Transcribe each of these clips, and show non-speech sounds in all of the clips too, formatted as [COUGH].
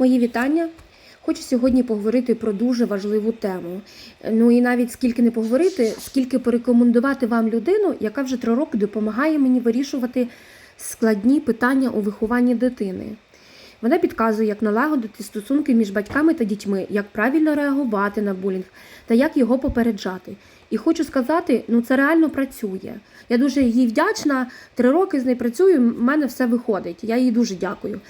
Мої вітання. Хочу сьогодні поговорити про дуже важливу тему. Ну і навіть скільки не поговорити, скільки порекомендувати вам людину, яка вже три роки допомагає мені вирішувати складні питання у вихованні дитини. Вона підказує, як налагодити стосунки між батьками та дітьми, як правильно реагувати на булінг та як його попереджати. І хочу сказати, ну це реально працює. Я дуже їй вдячна. Три роки з нею працюю, в мене все виходить. Я їй дуже дякую.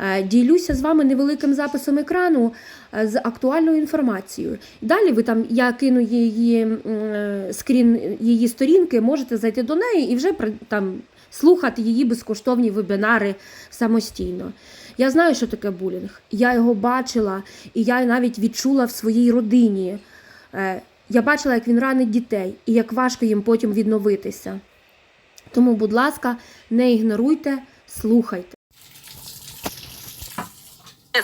Е, Ділюся з вами невеликим записом екрану е, з актуальною інформацією. Далі ви там я кину її е, скрін її сторінки, можете зайти до неї і вже там слухати її безкоштовні вебінари самостійно. Я знаю, що таке булінг. Я його бачила, і я навіть відчула в своїй родині. Я бачила, як він ранить дітей і як важко їм потім відновитися. Тому, будь ласка, не ігноруйте, слухайте.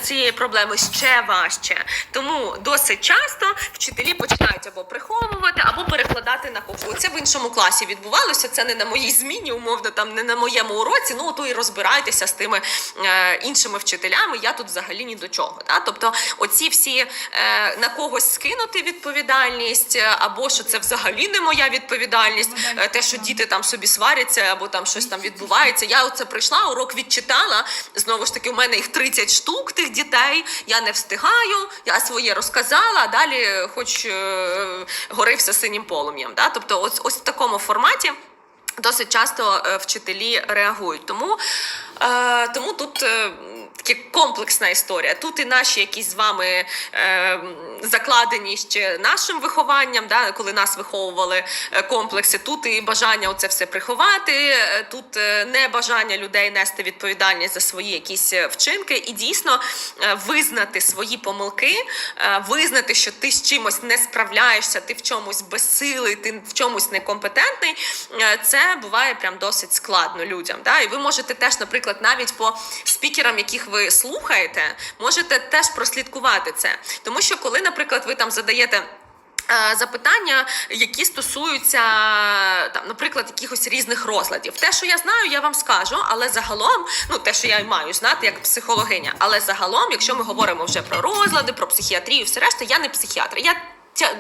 Цієї проблеми ще важче. Тому досить часто вчителі починають або приховувати, або перекладати на кого. Це в іншому класі відбувалося. Це не на моїй зміні, умовно, там не на моєму уроці. Ну то і розбирайтеся з тими е, іншими вчителями. Я тут взагалі ні до чого. Та? Тобто, оці всі е, на когось скинути відповідальність, е, або що це взагалі не моя відповідальність, е, те, що діти там собі сваряться, або там щось там відбувається. Я оце прийшла, урок відчитала. Знову ж таки, у мене їх 30 штук тих дітей. Я не встигаю, я своє розказала, а далі хоч е, горився синім полум'ям. Да? Тобто, ось, ось в такому форматі. Досить часто е, вчителі реагують. Тому, е, тому тут е, така комплексна історія. Тут і наші якісь з вами е, закладені ще нашим вихованням, да, коли нас виховували е, комплекси. Тут і бажання оце все приховати, е, тут е, не бажання людей нести відповідальність за свої якісь вчинки, і дійсно визнати свої помилки, визнати, що ти з чимось не справляєшся, ти в чомусь безсилий, ти в чомусь некомпетентний. Це буває прям досить складно людям. Да? І ви можете теж, наприклад, навіть по спікерам, яких ви слухаєте, можете теж прослідкувати це. Тому що коли, наприклад, ви там задаєте. е, Запитання, які стосуються там, наприклад, якихось різних розладів. Те, що я знаю, я вам скажу, але загалом, ну те, що я маю знати як психологиня, але загалом, якщо ми говоримо вже про розлади, про психіатрію, все решта, я не психіатр. Я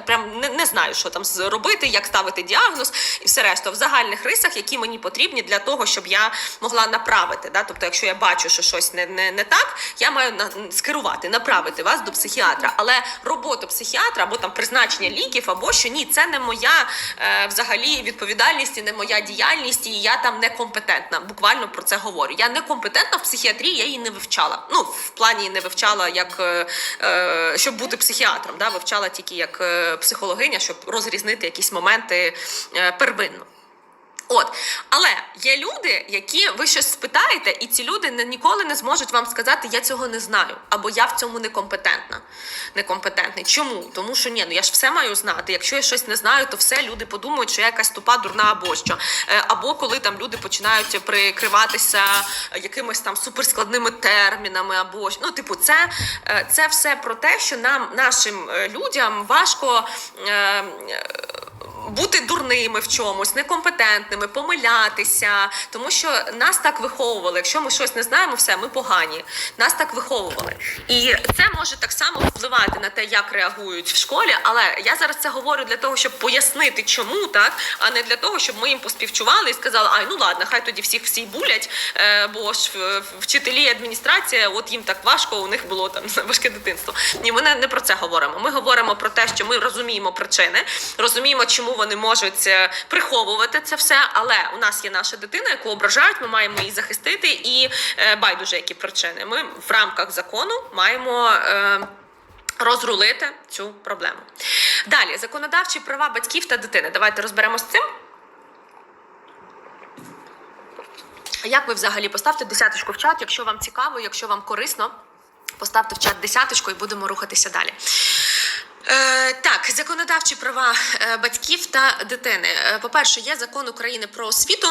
прям не, не знаю, що там зробити, як ставити діагноз і все решта в загальних рисах, які мені потрібні для того, щоб я могла направити. Да? Тобто, якщо я бачу, що щось не, не, не так, я маю на, скерувати, направити вас до психіатра. Але роботу психіатра або там призначення ліків, або що ні, це не моя е, взагалі відповідальність, і не моя діяльність, і я там некомпетентна. Буквально про це говорю. Я некомпетентна в психіатрії, я її не вивчала. Ну, в плані не вивчала як е, е, щоб бути психіатром, да? вивчала тільки як психологиня, щоб розрізнити якісь моменти е, первинно. От, але є люди, які ви щось спитаєте, і ці люди не, ніколи не зможуть вам сказати, я цього не знаю, або я в цьому некомпетентна. Некомпетентний. Чому? Тому що ні, ну я ж все маю знати. Якщо я щось не знаю, то все люди подумають, що я якась тупа, дурна або що. Е, Або коли там люди починають прикриватися якимись там суперскладними термінами, або ну, типу, це, е, це все про те, що нам, нашим е, людям важко. е, бути дурними в чомусь, некомпетентними, помилятися, тому що нас так виховували. Якщо ми щось не знаємо, все ми погані. Нас так виховували, і це може так само впливати на те, як реагують в школі. Але я зараз це говорю для того, щоб пояснити, чому так, а не для того, щоб ми їм поспівчували і сказали, ай, ну ладно, хай тоді всіх всі булять, е, бо ж вчителі і адміністрація, от їм так важко, у них було там [LAUGHS] важке дитинство. Ні, ми не про це говоримо. Ми говоримо про те, що ми розуміємо причини, розуміємо, чому вони можуть е, приховувати це все. Але у нас є наша дитина, яку ображають, ми маємо її захистити, і е, байдуже які причини. Ми в рамках закону маємо. Е, Розрулити цю проблему. Далі законодавчі права батьків та дитини. Давайте розберемося з цим. Як ви взагалі поставте десяточку в чат, якщо вам цікаво, якщо вам корисно, поставте в чат десяточку і будемо рухатися далі. Е, так, законодавчі права е, батьків та дитини. Е, по-перше, є закон України про освіту.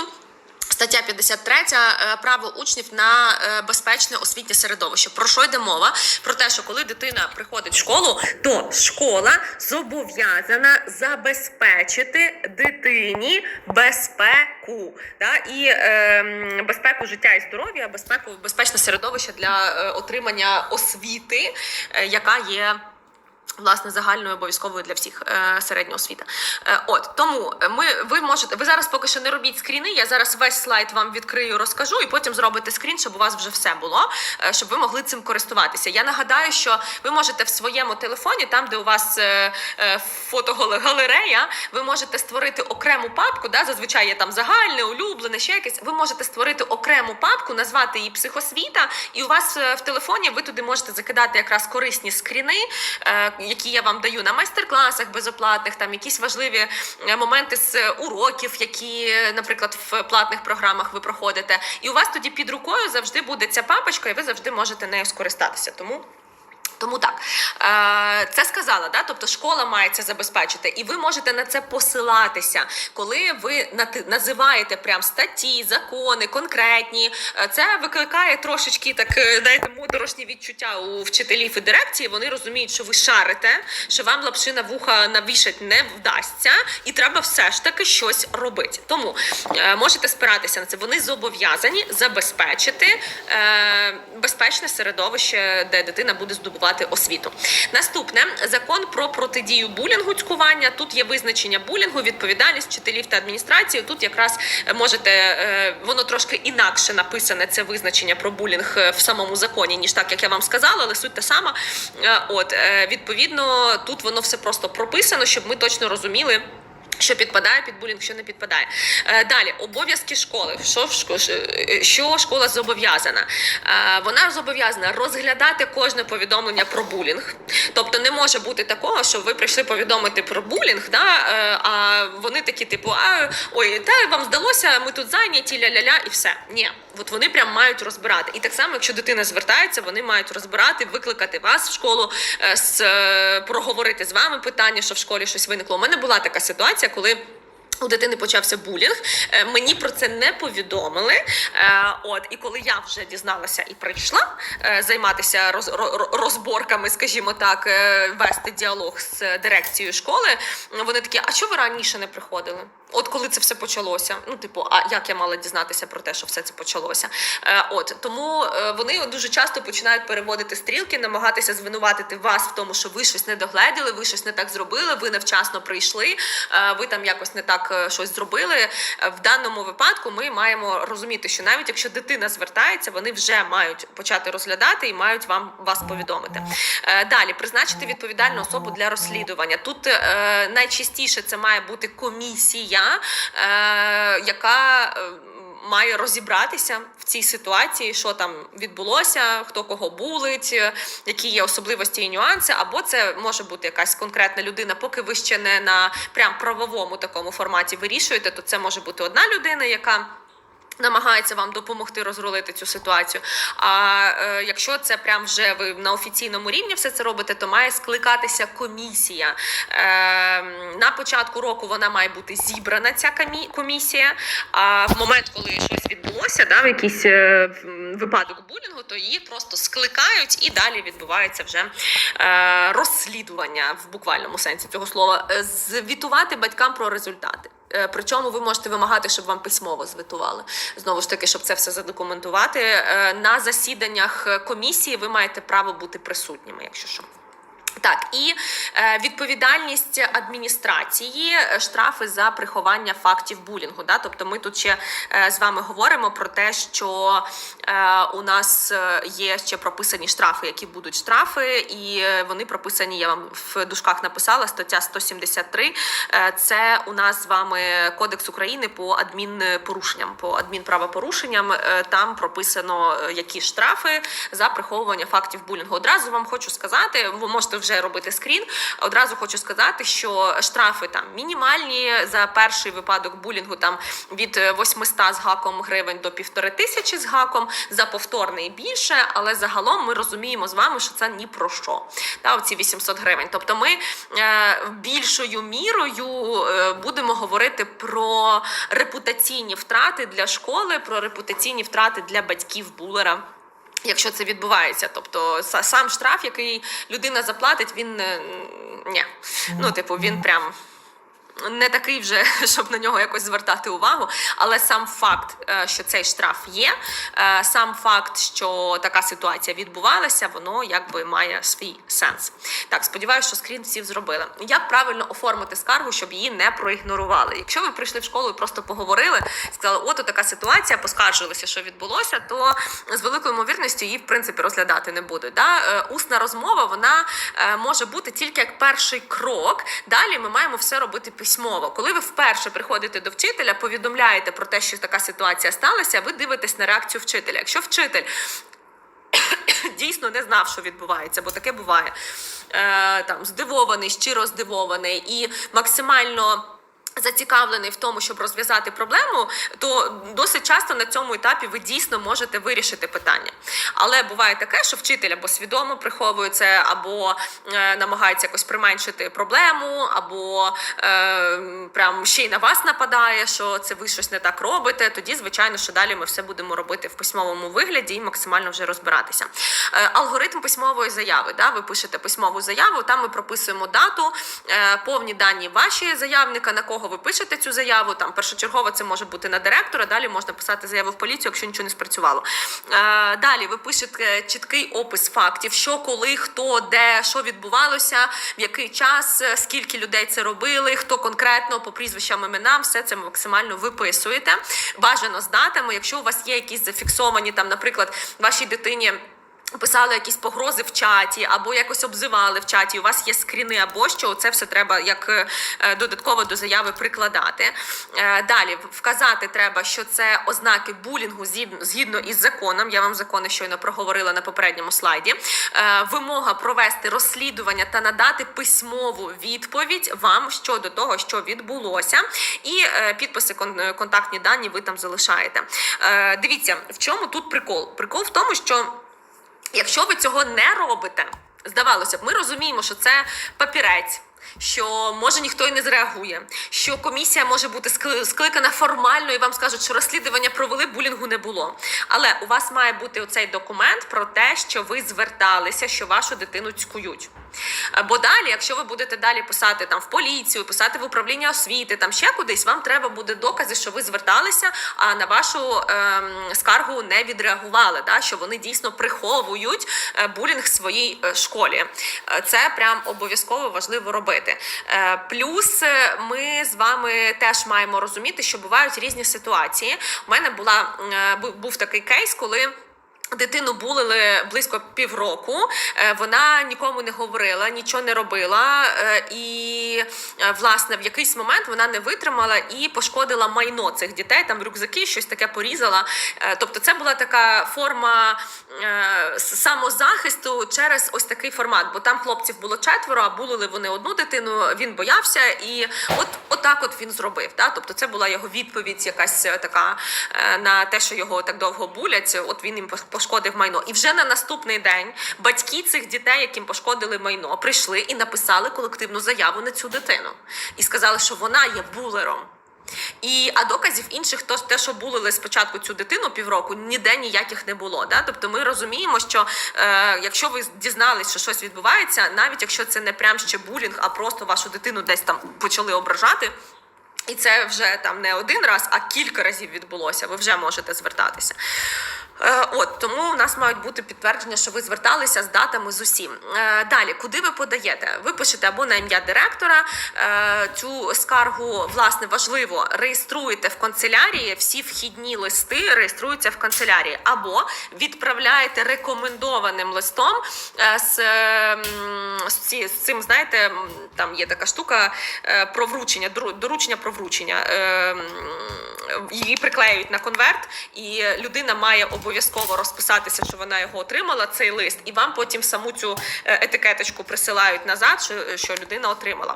Стаття 53 е, право учнів на безпечне освітнє середовище. Про що йде мова? Про те, що коли дитина приходить в школу, то школа зобов'язана забезпечити дитині безпеку да? і е, безпеку життя і здоров'я, безпеку безпечне середовище для отримання освіти, яка є. Власне, загальною обов'язковою для всіх е, середня освіта. Е, от тому ми ви можете. Ви зараз поки що не робіть скріни. Я зараз весь слайд вам відкрию, розкажу, і потім зробите скрін, щоб у вас вже все було, е, щоб ви могли цим користуватися. Я нагадаю, що ви можете в своєму телефоні, там де у вас е, е, фотогалерея, ви можете створити окрему папку. Да, зазвичай є там загальне, улюблене, ще якесь. Ви можете створити окрему папку, назвати її психосвіта, і у вас е, в телефоні ви туди можете закидати якраз корисні скріни, е, які я вам даю на майстер-класах безоплатних, там якісь важливі е, моменти з уроків, які, наприклад, в платних програмах ви проходите. І у вас тоді під рукою завжди буде ця папочка, і ви завжди можете нею скористатися. Тому. Тому так, е, це сказала, да? тобто школа має це забезпечити, і ви можете на це посилатися, коли ви називаєте прям статті, закони, конкретні. Е, Це викликає трошечки так, е, знаєте, моторошні відчуття у вчителів і дирекції. Вони розуміють, що ви шарите, що вам лапши на вуха навішать не вдасться, і треба все ж таки щось робити. Тому е, можете спиратися на це. Вони зобов'язані забезпечити е, безпечне середовище, де дитина буде здобувати освіту. Наступне закон про протидію булінгу цькування. Тут є визначення булінгу, відповідальність вчителів та адміністрації. Тут якраз е, можете е, воно трошки інакше написане. Це визначення про булінг е, в самому законі, ніж так, як я вам сказала, але суть та сама. От відповідно, тут воно все просто прописано, щоб ми точно розуміли. Що підпадає під булінг, що не підпадає. Е, далі обов'язки школи. Що в е, що школа зобов'язана? Е, вона зобов'язана розглядати кожне повідомлення про булінг. Тобто не може бути такого, що ви прийшли повідомити про булінг, да, а вони такі, типу, а ой, та вам здалося, ми тут зайняті, ля-ля-ля, і все. Ні, от вони прям мають розбирати. І так само, якщо дитина звертається, вони мають розбирати, викликати вас в школу, е, з, е, проговорити з вами питання, що в школі щось виникло. У мене була така ситуація, коли. У дитини почався булінг. Е, Мені про це не повідомили. Е, От і коли я вже дізналася і прийшла е, займатися роз, розборками, скажімо так, вести діалог з дирекцією школи. Вони такі: а чого ви раніше не приходили? От коли це все почалося. Ну, типу, а як я мала дізнатися про те, що все це почалося? От тому вони дуже часто починають переводити стрілки, намагатися звинуватити вас в тому, що ви щось не догледіли, ви щось не так зробили, ви невчасно прийшли, ви там якось не так е, щось зробили. Е, В даному випадку ми маємо розуміти, що навіть якщо дитина звертається, вони вже мають почати розглядати і мають вам вас повідомити. Е, Далі призначити відповідальну особу для розслідування. Тут найчастіше це має бути комісія, яка. Має розібратися в цій ситуації, що там відбулося, хто кого булить, е, які є особливості і нюанси, або це може бути якась конкретна людина, поки ви ще не на прям правовому такому форматі вирішуєте, то це може бути одна людина, яка. Намагається вам допомогти розрулити цю ситуацію. А е, якщо це прям вже ви на офіційному рівні все це робите, то має скликатися комісія. Е, на початку року вона має бути зібрана ця комісія. А в момент, коли щось відбулося, да, в якийсь е, випадок булінгу, то її просто скликають і далі відбувається вже е, розслідування в буквальному сенсі цього слова. Е, Звітувати батькам про результати. Е, Причому ви можете вимагати, щоб вам письмово звітували. Знову ж таки, щоб це все задокументувати. Е, На засіданнях комісії ви маєте право бути присутніми, якщо що. Так, і е, відповідальність адміністрації, е, штрафи за приховання фактів булінгу. Да? Тобто ми тут ще е, з вами говоримо про те, що е, у нас е, є ще прописані штрафи, які будуть штрафи, і е, вони прописані, я вам в дужках написала, стаття 173. Е, це у нас з вами Кодекс України по адмінпорушенням, по адмінправопорушенням. Е, там прописано, які штрафи за приховування фактів булінгу. Одразу вам хочу сказати, ви можете вже вже робити скрін. Одразу хочу сказати, що штрафи там мінімальні за перший випадок булінгу там від е, 800 з гаком гривень до півтори тисячі з гаком, за повторний більше, але загалом ми розуміємо з вами, що це ні про що. Та, оці 800 гривень. Тобто ми е, більшою мірою е, будемо говорити про репутаційні втрати для школи, про репутаційні втрати для батьків булера. Якщо це відбувається, тобто са- сам штраф, який людина заплатить, він е, ні. Ну, типу, він прям не такий вже, [LAUGHS] щоб на нього якось звертати увагу. Але сам факт, е, що цей штраф є, е, сам факт, що така ситуація відбувалася, воно якби має свій сенс. Так, сподіваюся, що скрін всі зробили. Як правильно оформити скаргу, щоб її не проігнорували? Якщо ви прийшли в школу і просто поговорили, сказали, от така ситуація, поскаржилися, що відбулося, то з великою ймовірністю її в принципі розглядати не будуть. Да? Е, Усна розмова вона може бути тільки як перший крок. Далі ми маємо все робити письмово. Коли ви вперше приходите до вчителя, повідомляєте про те, що така ситуація сталася, ви дивитесь на реакцію вчителя. Якщо вчитель [COUGHS] дійсно не знав, що відбувається, бо таке буває. Е, там здивований, щиро здивований і максимально. Зацікавлений в тому, щоб розв'язати проблему, то досить часто на цьому етапі ви дійсно можете вирішити питання. Але буває таке, що вчитель або свідомо приховує це, або е, намагається якось применшити проблему, або е, прям ще й на вас нападає, що це ви щось не так робите. Тоді, звичайно, що далі ми все будемо робити в письмовому вигляді і максимально вже розбиратися. Е, алгоритм письмової заяви. Да? Ви пишете письмову заяву, там ми прописуємо дату, е, повні дані ваші заявника, на кого ви пишете цю заяву. Там першочергово це може бути на директора. Далі можна писати заяву в поліцію, якщо нічого не спрацювало. Е, далі ви пишете чіткий опис фактів, що, коли, хто, де, що відбувалося, в який час, е, скільки людей це робили, хто конкретно по прізвищам іменам, все це максимально виписуєте. Бажано з датами. Якщо у вас є якісь зафіксовані там, наприклад, вашій дитині. Писали якісь погрози в чаті, або якось обзивали в чаті. У вас є скріни або що, це все треба як е, додатково до заяви прикладати. Е, Далі вказати треба, що це ознаки булінгу згідно, із законом. Я вам закони щойно проговорила на попередньому слайді. Е, Вимога провести розслідування та надати письмову відповідь вам щодо того, що відбулося, і підписи кон- контактні дані ви там залишаєте. Дивіться, в чому тут прикол? Прикол в тому, що. Якщо ви цього не робите, здавалося б, ми розуміємо, що це папірець. Що може ніхто і не зреагує, що комісія може бути скли- скликана формально і вам скажуть, що розслідування провели, булінгу не було. Але у вас має бути оцей документ про те, що ви зверталися, що вашу дитину цькують. Е, Бо далі, якщо ви будете далі писати там в поліцію, писати в управління освіти, там ще кудись, вам треба буде докази, що ви зверталися, а на вашу ем, скаргу не відреагували. Да? Що вони дійсно приховують е, булінг в своїй е, школі. Е, Це прям обов'язково важливо робити. Е, Плюс е, ми з вами теж маємо розуміти, що бувають різні ситуації. У мене була е, був такий кейс, коли. Дитину булили близько півроку. Е, Вона нікому не говорила, нічого не робила. е, І е, власне в якийсь момент вона не витримала і пошкодила майно цих дітей. Там рюкзаки, щось таке порізала. Тобто, це була така форма самозахисту через ось такий формат. Бо там хлопців було четверо, а булили вони одну дитину. Він боявся, і от отак от він зробив. Да? Тобто, це була його відповідь, якась така на те, що його так довго булять. От він їм пошкодив майно. І вже на наступний день батьки цих дітей, яким пошкодили майно, прийшли і написали колективну заяву на цю дитину і сказали, що вона є булером. І а доказів інших, то те, що булили спочатку цю дитину півроку, ніде ніяких не було. Да? Тобто ми розуміємо, що е, якщо ви дізналися, що щось відбувається, навіть якщо це не прям ще булінг, а просто вашу дитину десь там почали ображати. І це вже там не один раз, а кілька разів відбулося. Ви вже можете звертатися. Е, От тому у нас мають бути підтвердження, що ви зверталися з датами з усім. Е, Далі, куди ви подаєте? Ви пишете або на ім'я директора е, цю скаргу, власне, важливо, реєструєте в канцелярії. Всі вхідні листи реєструються в канцелярії, або відправляєте рекомендованим листом з, з, цим, знаєте, там є така штука про вручення, доручення про вручення. Її приклеюють на конверт, і людина має обов'язково розписатися, що вона його отримала, цей лист, і вам потім саму цю е, етикеточку присилають назад, що, що людина отримала.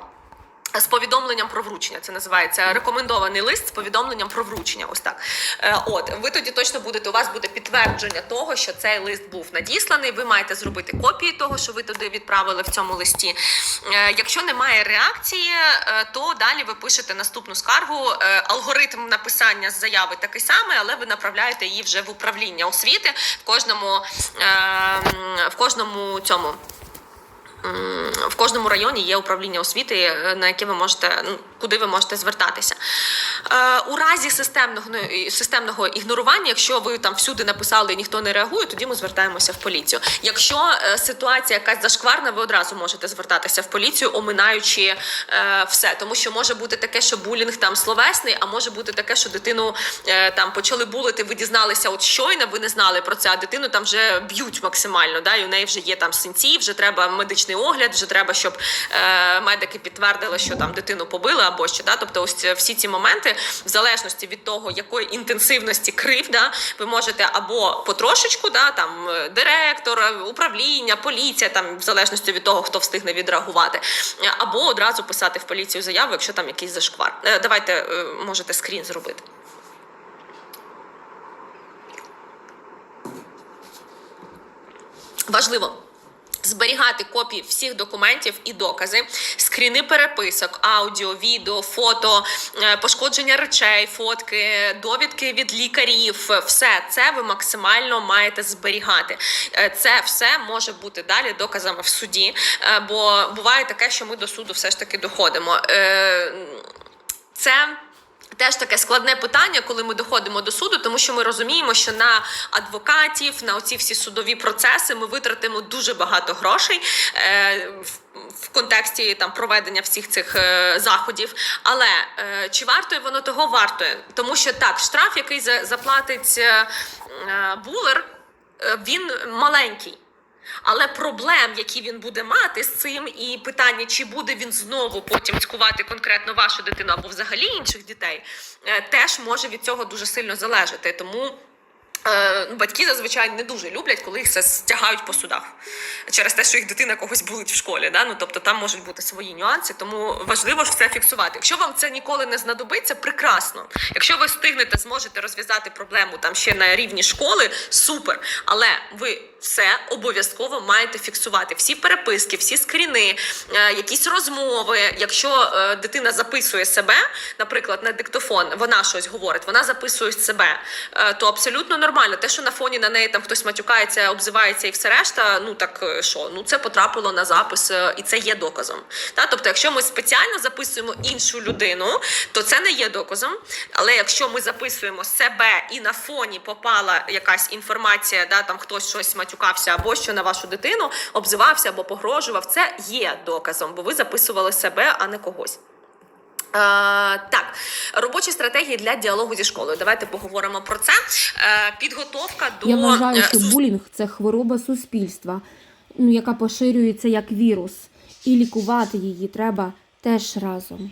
З повідомленням про вручення це називається рекомендований лист з повідомленням про вручення. Ось так. Е, От ви тоді точно будете. У вас буде підтвердження того, що цей лист був надісланий. Ви маєте зробити копії того, що ви туди відправили в цьому листі. Е, Якщо немає реакції, е, то далі ви пишете наступну скаргу. Алгоритм написання заяви такий самий, але ви направляєте її вже в управління освіти в кожному в кожному цьому. В кожному районі є управління освіти, е, на яке ви можете ну, куди ви можете звертатися. Е, у разі системного ну, системного ігнорування, якщо ви там всюди написали і ніхто не реагує, тоді ми звертаємося в поліцію. Якщо е, ситуація якась зашкварна, ви одразу можете звертатися в поліцію, оминаючи все, тому що може бути таке, що булінг там словесний, а може бути таке, що дитину там почали булити, ви дізналися от щойно, ви не знали про це, а дитину там вже б'ють максимально. Да, і у неї вже є там синці, вже треба медичний огляд, вже треба, щоб е, медики підтвердили, що там дитину побили або що. Да? Тобто, ось всі ці моменти, в залежності від того, якої інтенсивності крив, ви можете або потрошечку, да, там е, директор, е, управління, поліція, там в залежності від того, хто встигне відреагувати, е, або одразу писати в поліцію заяву, якщо там якийсь зашквар. Е, Давайте е, можете скрін зробити. Важливо. Зберігати копії всіх документів і докази, скріни переписок, аудіо, відео, фото, е, пошкодження речей, фотки, довідки від лікарів. Все це ви максимально маєте зберігати. Е, Це все може бути далі доказами в суді, е, бо буває таке, що ми до суду все ж таки доходимо. Це Теж таке складне питання, коли ми доходимо до суду, тому що ми розуміємо, що на адвокатів, на оці всі судові процеси ми витратимо дуже багато грошей е, в, контексті там проведення всіх цих е, заходів. Але е, чи вартує воно того вартує? Тому що так, штраф, який за- заплатить е, е, булер, е, він маленький. Але проблем, які він буде мати з цим, і питання, чи буде він знову потім цькувати конкретно вашу дитину або взагалі інших дітей, е, теж може від цього дуже сильно залежати. Тому. Е, Батьки зазвичай не дуже люблять, коли їх це стягають по судах через те, що їх дитина когось булить в школі. Да? Ну, тобто там можуть бути свої нюанси, тому важливо ж це фіксувати. Якщо вам це ніколи не знадобиться, прекрасно. Якщо ви встигнете, зможете розв'язати проблему там ще на рівні школи, супер. Але ви все обов'язково маєте фіксувати. Всі переписки, всі скріни, е, якісь розмови. Якщо е, дитина записує себе, наприклад, на диктофон, вона щось говорить, вона записує себе, то абсолютно нормально. Те, що на фоні на неї там хтось матюкається, обзивається і все решта, ну так е, що, ну це потрапило на запис, е, і це є доказом. Та? Тобто, якщо ми спеціально записуємо іншу людину, то це не є доказом. Але якщо ми записуємо себе і на фоні попала якась інформація, да, там хтось щось матюкався або що на вашу дитину, обзивався або погрожував, це є доказом, бо ви записували себе, а не когось. Е, так, робочі стратегії для діалогу зі школою. Давайте поговоримо про це. Е, підготовка до Я вважаю, е, що булінг це хвороба суспільства, ну яка поширюється як вірус, і лікувати її треба теж разом.